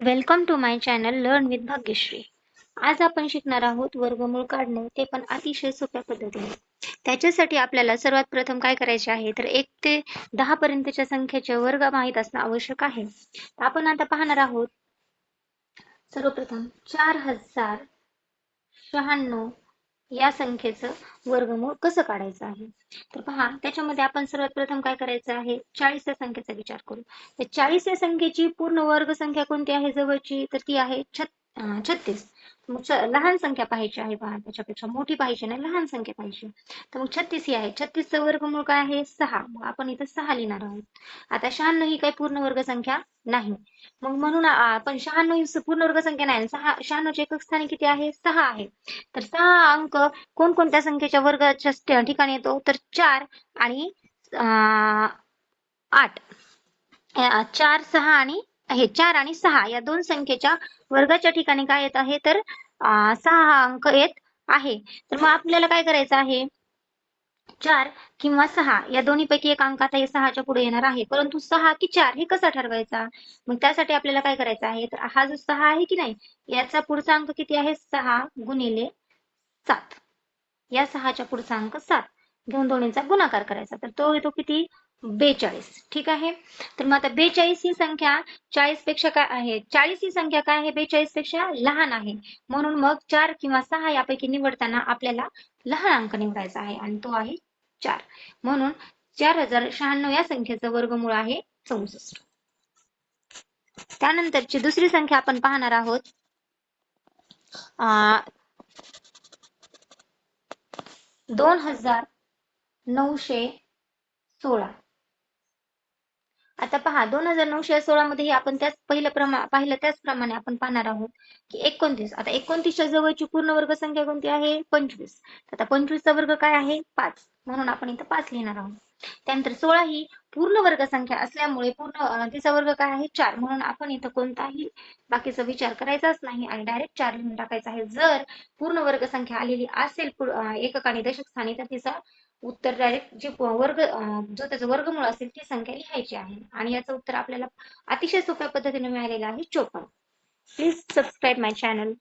Welcome to my channel learn with Bhagyashree आज आपण शिकणार आहोत वर्गमूळ काढणे. ते पण अतिशय सोप्या पद्धतीने. त्याच्यासाठी आपल्याला सर्वात प्रथम काय करायचे आहे? तर एक ते दहा पर्यंतच्या संख्येचे वर्ग माहीत असणं आवश्यक आहे. आपण आता पाहणार आहोत. सर्वप्रथम चार हजार शहाण्णव या संख्येचं वर्गमूळ कसं काढायचं आहे? तर पहा त्याच्यामध्ये आपण सर्वात प्रथम काय करायचं आहे? चाळीस या संख्येचा विचार करू. तर चाळीस या संख्येची पूर्ण वर्ग संख्या कोणती आहे जवळची? तर ती आहे छत्तीस. छत्तीस. मग लहान संख्या पाहिजे आहे पहा त्याच्यापेक्षा मोठी पाहिजे नाही लहान संख्या पाहिजे तर मग छत्तीस ही आहे. छत्तीसचं वर्गमूळ काय आहे? सहा. मग आपण इथं सहा लिहिणार आहोत. आता शहाण्णव ही काही पूर्ण वर्ग संख्या नाही. मग म्हणून आपण शहाण्णव ही पूर्ण वर्ग संख्या नाही. सहा शहाण्णवचे एकक स्थानी किती आहे? सहा आहे. तर सहा अंक कोणकोणत्या संख्येच्या वर्गाच्या ठिकाणी येतो? तर चार आणि आठ. चार सहा आणि हे चार आणि सहा या दोन संख्येच्या वर्गाच्या ठिकाणी काय येत आहे? तर सहा हा अंक येत आहे. तर मग आपल्याला काय करायचं आहे? चार किंवा सहा या दोन्हीपैकी एक अंक आता हे सहाच्या पुढे येणार आहे. परंतु सहा की चार हे कसा ठरवायचा? मग त्यासाठी आपल्याला काय करायचं आहे? तर हा जो सहा आहे की नाही याचा पुढचा अंक किती आहे? सहा गुणिले सात. या सहाच्या पुढचा अंक सात. घेऊन दोन्हीचा गुणाकार करायचा. तर तो येतो किती? बेचाळीस. ठीक आहे? तर मग आता बेचाळीस ही संख्या चाळीसपेक्षा काय आहे? चाळीस ही संख्या काय आहे? बेचाळीसपेक्षा लहान आहे. म्हणून मग चार किंवा सहा यापैकी निवडताना आपल्याला लहान अंक निवडायचा आहे आणि तो आहे चार. म्हणून चार हजार शहाण्णव या संख्येचं वर्गमूळ आहे चौसष्ट. त्यानंतरची दुसरी संख्या आपण पाहणार आहोत. दोन हजार नऊशे सोळा. आता पहा दोन हजार नऊशे सोळा मध्ये आपण त्याच पहिल्या प्रमा पाहिलं त्याचप्रमाणे आपण पाहणार आहोत की एकोणतीस. आता एकोणतीसच्या जवळची पूर्ण वर्ग संख्या कोणती आहे? पंचवीस. आता पंचवीसचा वर्ग काय आहे? पाच. म्हणून आपण इथं पाच लिहिणार आहोत. त्यानंतर सोळा ही पूर्ण वर्ग संख्या असल्यामुळे पूर्ण तिचा वर्ग काय आहे? चार. म्हणून आपण इथं कोणताही बाकीचा विचार करायचाच नाही आणि डायरेक्ट चार लिहून टाकायचा आहे. जर पूर्ण वर्ग संख्या आलेली असेल एकक आणि दशक स्थानी तर तिचा उत्तर डायरेक्ट जे वर्ग जो त्याचा वर्गमूळ असेल ती संख्या लिहायची आहे. आणि याचं उत्तर आपल्याला अतिशय सोप्या पद्धतीने मिळालेलं आहे चोपन्न. Please subscribe my channel